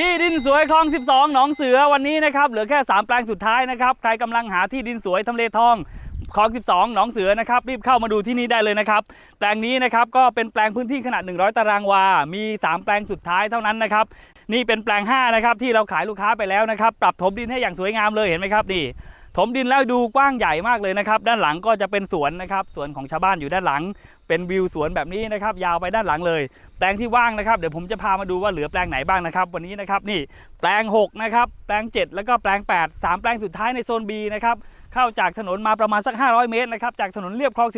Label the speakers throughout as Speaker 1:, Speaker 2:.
Speaker 1: ที่ดินสวยคลอง 12 หนองเสือวันนี้นะครับเหลือแค่ 3 แปลงสุดท้ายนะครับ ใครกำลังหาที่ดินสวยทำเลทองคลอง 12 หนองเสือนะครับรีบเข้ามาดูที่นี่ได้เลยนะครับ แปลงนี้นะครับก็เป็นแปลงพื้นที่ขนาด 100 ตารางวา มี 3 แปลงสุดท้ายเท่านั้นนะครับนี่เป็นแปลง 5 นะครับที่เราขายลูกค้าไปแล้วนะครับ ปรับถมดินให้อย่างสวยงามเลยเห็นไหมครับนี่ ถมดินแล้วดูกว้างใหญ่มากเลยนะครับ ด้านหลังก็จะเป็นสวนนะครับสวนของชาวบ้านอยู่ด้านหลัง เป็นวิวสวนแบบนี้นะครับ ยาวไปด้านหลังเลย แปลงที่ว่างนะครับเดี๋ยวผมจะพามาดูว่าเหลือแปลงไหนบ้างนะครับ วันนี้นะครับนี่แปลง6นะครับแปลง 7 แล้วก็แปลง 8 3 แปลงสุดท้ายในโซน B นะครับเข้าจากถนนมาประมาณสัก 500 เมตรนะครับจากถนนเรียบคลอง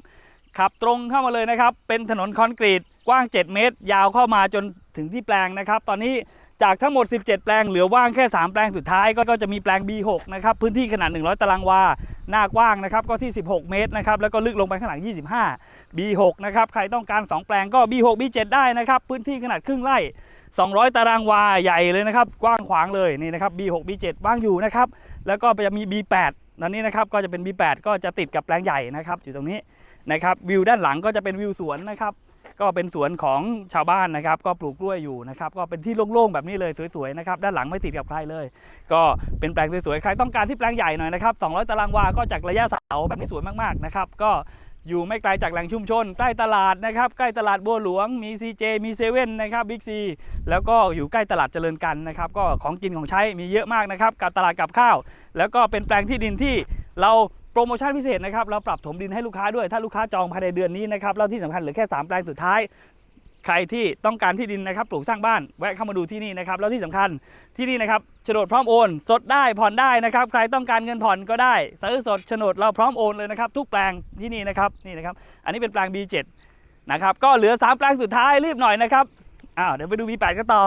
Speaker 1: 12 ขับตรงเข้ามาเลยนะครับเป็นถนนคอนกรีตกว้าง 7 เมตร ยาวเข้ามาจนถึงที่แปลงนะครับ ตอนนี้ จากทั้งหมด 17 แปลงเหลือว่างแค่ 3 แปลงสุดท้ายก็จะมีแปลง B6 นะครับพื้นที่ขนาด 100 ตารางวาหน้ากว้างนะครับก็ที่ 16 เมตรนะครับแล้วก็ลึกลงไปข้างหลัง 25 B6 นะครับใครต้องการ 2 แปลงก็ B6 B7 ได้นะครับพื้นที่ขนาดครึ่งไร่ 200 ตารางวาใหญ่เลยนะครับกว้างขวางเลยนี่นะครับ B6 B7 ว่างอยู่นะครับแล้วก็จะมี B8 ตอนนี้นะครับก็จะเป็น B8 ก็จะติดกับแปลงใหญ่นะครับอยู่ตรงนี้นะครับวิวด้านหลังก็จะเป็นวิวสวนนะครับ ก็เป็นสวนของชาวบ้านนะครับ ก็ปลูกกล้วยอยู่นะครับ ก็เป็นที่โล่งๆแบบนี้เลยสวยๆนะครับ ด้านหลังไม่ติดกับใครเลย ก็เป็นแปลงสวยๆ ใครต้องการที่แปลงใหญ่หน่อยนะครับ 200 ตารางวา ก็จากระยะเสาแบบนี้สวยมากๆนะครับ ก็อยู่ไม่ไกลจากแหล่งชุมชน ใกล้ตลาดนะครับ ใกล้ตลาดบัวหลวง มี CJ มีเซเว่นนะครับบิ๊กซีแล้วก็อยู่ใกล้ตลาดเจริญกันนะครับ ก็ของกินของใช้มีเยอะมากนะครับ กับตลาดกับข้าว แล้วก็เป็นแปลงที่ดินที่เรา โปรโมชั่นพิเศษนะครับเราปรับถมดินให้ลูกค้าด้วย ถ้าลูกค้าจองภายในเดือนนี้นะครับแล้วที่สำคัญเหลือแค่สามแปลงสุดท้าย ใครที่ต้องการที่ดินนะครับปลูกสร้างบ้านแวะเข้ามาดูที่นี่นะครับแล้วที่สำคัญที่นี่นะครับโฉนดพร้อมโอน สดได้ผ่อนได้นะครับ ใครต้องการเงินผ่อนก็ได้ซื้อสดโฉนดเราพร้อมโอนเลยนะครับทุกแปลงที่นี่นะครับนี่นะครับอันนี้เป็นแปลง B7 นะครับก็เหลือ 3 แปลงสุดท้ายรีบหน่อยนะครับอ้าวเดี๋ยวไปดู B8 กันต่อ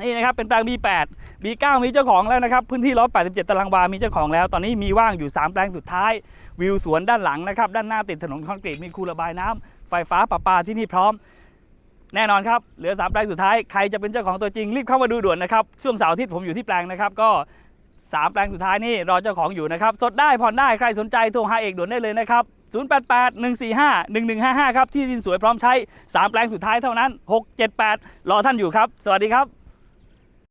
Speaker 1: นี่นะครับเป็นแปลง B8 B9 มีเจ้าของแล้วนะครับ พื้นที่ 187 ตารางวา มีเจ้าของแล้ว ตอนนี้มีว่างอยู่ 3 แปลงสุดท้าย วิวสวนด้านหลังนะครับ ด้านหน้าติดถนนคอนกรีต มีคูระบายน้ำไฟฟ้าประปาที่นี่พร้อม แน่นอนครับ เหลือ 3 แปลงสุดท้าย ใครจะเป็นเจ้าของตัวจริง รีบเข้ามาดูด่วนนะครับ ช่วงเสาร์อาทิตย์ผมอยู่ที่แปลงนะครับ ก็ 3 แปลงสุดท้ายนี่รอเจ้าของอยู่นะครับ สดได้ ผ่อนได้ ใครสนใจโทรหาเอกด่วนได้เลยนะครับ088 145 1155 ครับ ที่ดินสวยพร้อมใช้ 3 แปลงสุดท้ายเท่านั้น 678 รอท่านอยู่ครับ สวัสดีครับ